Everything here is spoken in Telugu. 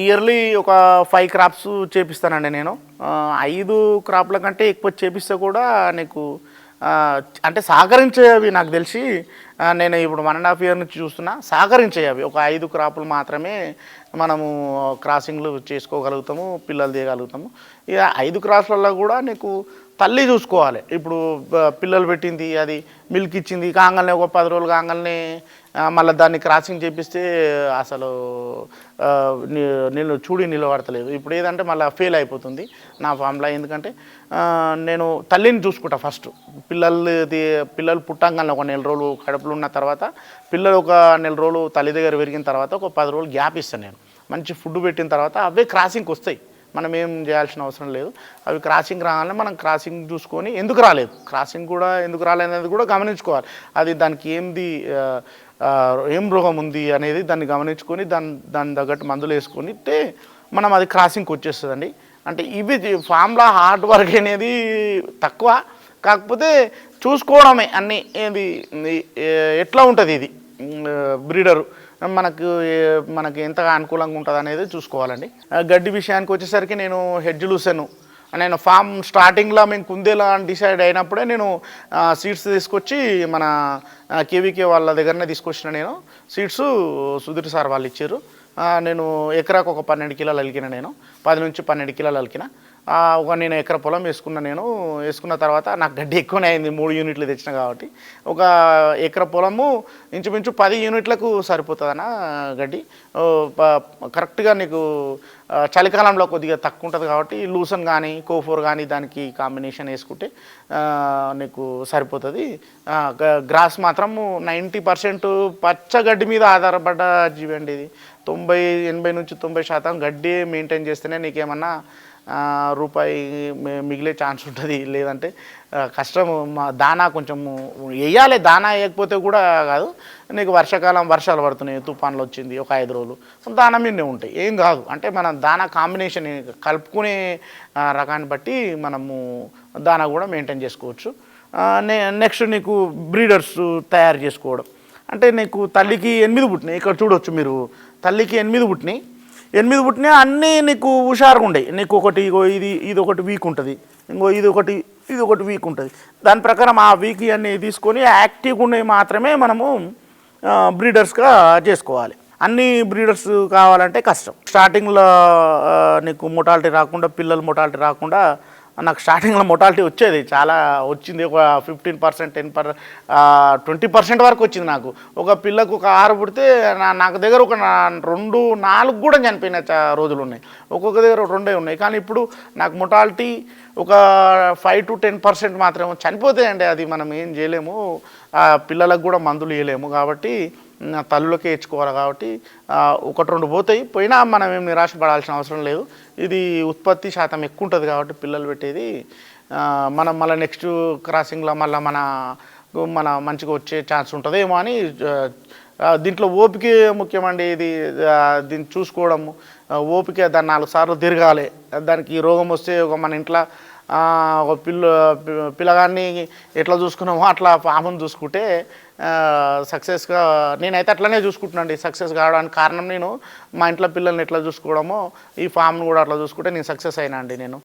ఇయర్లీ ఒక ఫైవ్ క్రాప్స్ చేపిస్తానండి నేను. ఐదు క్రాప్ల కంటే ఎక్కువ చేపిస్తే కూడా నీకు అంటే సహకరించేవి నాకు తెలిసి నేను ఇప్పుడు వన్ అండ్ హాఫ్ ఇయర్ నుంచి చూస్తున్నా సహకరించేవి ఒక ఐదు క్రాపులు మాత్రమే మనము క్రాసింగ్లు చేసుకోగలుగుతాము పిల్లలు తీయగలుగుతాము. ఇక ఐదు క్రాసులలో కూడా నీకు తల్లి చూసుకోవాలి. ఇప్పుడు పిల్లలు పెట్టింది అది మిల్క్ ఇచ్చింది కాగానే ఒక పది రోజులు కాంగల్నే మళ్ళీ దాన్ని క్రాసింగ్ చేపిస్తే అసలు నేను చూడి నిలబడతలేదు. ఇప్పుడు ఏదంటే మళ్ళీ ఫెయిల్ అయిపోతుంది నా ఫామ్లో ఎందుకంటే నేను తల్లిని చూసుకుంటా ఫస్ట్ పిల్లలు పిల్లలు పుట్టంగానే ఒక నెల రోజులు కడుపులో ఉన్న తర్వాత పిల్లలు ఒక నెల రోజులు తల్లి దగ్గర పెరిగిన తర్వాత ఒక పది రోజులు గ్యాప్ ఇస్తాను నేను. మంచి ఫుడ్ పెట్టిన తర్వాత అవే క్రాసింగ్కి వస్తాయి. మనం ఏం చేయాల్సిన అవసరం లేదు. అవి క్రాసింగ్ రాగానే మనం క్రాసింగ్ చూసుకొని ఎందుకు రాలేదు? క్రాసింగ్ కూడా ఎందుకు రాలేదనేది కూడా గమనించుకోవాలి. అది దానికి ఏంది ఏం రోగం ఉంది అనేది దాన్ని గమనించుకొని దాని దాని తగ్గట్టు మందులు వేసుకొని మనం అది క్రాసింగ్కి వచ్చేస్తుందండి. అంటే ఇవి ఫామ్లా హార్డ్ వర్క్ అనేది తక్కువ. కాకపోతే చూసుకోవడమే అన్నీ. ఏది ఎట్లా ఉంటుంది ఇది? బ్రీడరు మనకు మనకి ఎంత అనుకూలంగా ఉంటుంది అనేది చూసుకోవాలండి. గడ్డి విషయానికి వచ్చేసరికి నేను హెడ్జ్ లూసాను. నేను ఫామ్ స్టార్టింగ్లో మేము కుందేలా అని డిసైడ్ అయినప్పుడే నేను సీడ్స్ తీసుకొచ్చి మన కేవీకే వాళ్ళ దగ్గరనే తీసుకొచ్చిన నేను. సీడ్స్ సుధీర్ సార్ వాళ్ళు ఇచ్చారు. నేను ఎకరాకు ఒక పన్నెండు కిలోలు అలికిన నేను. పది నుంచి పన్నెండు కిలోలు అలికిన. ఒక నేను ఎకర పొలం వేసుకున్న నేను వేసుకున్న తర్వాత నాకు గడ్డి ఎక్కువనే అయింది మూడు యూనిట్లు తెచ్చిన కాబట్టి. ఒక ఎకర పొలము ఇంచుమించు పది యూనిట్లకు సరిపోతుందన్న గడ్డి. కరెక్ట్గా నీకు చలికాలంలో కొద్దిగా తక్కువ ఉంటుంది కాబట్టి లూసన్ కానీ కోఫోర్ కానీ దానికి కాంబినేషన్ వేసుకుంటే నీకు సరిపోతుంది. గ్రాస్ మాత్రము నైంటీ పర్సెంట్ పచ్చగడ్డి మీద ఆధారపడ్డ జీవి అండి ఇది. తొంభై ఎనభై నుంచి తొంభై శాతం గడ్డి మెయింటైన్ చేస్తేనే నీకేమన్నా రూపాయి మిగిలే ఛాన్స్ ఉంటుంది. లేదంటే కష్టం మా దానా కొంచెం వేయాలి దానా వేయకపోతే కూడా కాదు. నీకు వర్షాకాలం వర్షాలు పడుతున్నాయి. తుఫాన్లు వచ్చింది ఒక ఐదు రోజులు. దానా మీదనే ఉంటాయి. ఏం కాదు. అంటే మనం దానా కాంబినేషన్ కలుపుకునే రకాన్ని బట్టి మనము దానా కూడా మెయింటైన్ చేసుకోవచ్చు. నెక్స్ట్ నీకు బ్రీడర్స్ తయారు చేసుకోవడం. అంటే నీకు తల్లికి ఎనిమిది పుట్టినాయి. ఇక్కడ చూడొచ్చు మీరు. తల్లికి ఎనిమిది పుట్టినాయి. ఎనిమిది పుట్టినాయి అన్నీ నీకు హుషారుగా ఉండేవి నీకు ఒకటి ఇగో ఇది ఇది ఒకటి వీక్ ఉంటుంది. ఇంకో ఇది ఒకటి ఇది ఒకటి వీక్ ఉంటుంది. దాని ప్రకారం ఆ వీక్ అన్నీ తీసుకొని యాక్టివ్గా ఉన్నవి మాత్రమే మనము బ్రీడర్స్గా చేసుకోవాలి. అన్ని బ్రీడర్స్ కావాలంటే కష్టం. స్టార్టింగ్లో నీకు మొటాలిటీ రాకుండా పిల్లలు మొటాలిటీ రాకుండా నాకు స్టార్టింగ్లో మొటాలిటీ వచ్చేది. చాలా వచ్చింది. ఒక fifteen percent ten per twenty percent వరకు వచ్చింది నాకు. ఒక పిల్లకు ఒక ఆరు పుడితే నా- నాకు దగ్గర ఒక రెండు నాలుగు కూడా చనిపోయిన రోజులు ఉన్నాయి. ఒక్కొక్క దగ్గర రెండే ఉన్నాయి. కానీ ఇప్పుడు నాకు మొటాలిటీ ఒక ఫైవ్ టు టెన్ పర్సెంట్ మాత్రమే. చనిపోతాయండి అది మనం ఏం చేయలేము. పిల్లలకు కూడా మందులు ఇవ్వలేము కాబట్టి తల్లులకే ఇచ్చుకోవాలి కాబట్టి ఒకటి రెండు పోతాయి. పోయినా మనం ఏం నిరాశపడాల్సిన అవసరం లేదు. ఇది ఉత్పత్తి శాతం ఎక్కువ ఉంటుంది కాబట్టి పిల్లలు పెట్టేది. మనం మళ్ళీ నెక్స్ట్ క్రాసింగ్లో మళ్ళీ మన మన మంచిగా వచ్చే ఛాన్స్ ఉంటుందేమో అని దీంట్లో ఓపిక ముఖ్యమండి ఇది దీన్ని చూసుకోవడము. ఓపిక దాన్ని నాలుగు సార్లు తిరగాలి. దానికి రోగం వస్తే ఒక మన ఇంట్లో ఒక పిల్ల పిల్లగాన్ని ఎట్లా చూసుకున్నామో అట్లా పామును చూసుకుంటే సక్సెస్గా నేనైతే అట్లనే చూసుకుంటున్నాండి సక్సెస్ కావడానికి కారణం నేను మా ఇంట్లో పిల్లల్ని ఎట్లా చూసుకోవడమో ఈ ఫామ్ను కూడా అట్లా చూసుకుంటే నేను సక్సెస్ అయినా అండి నేను.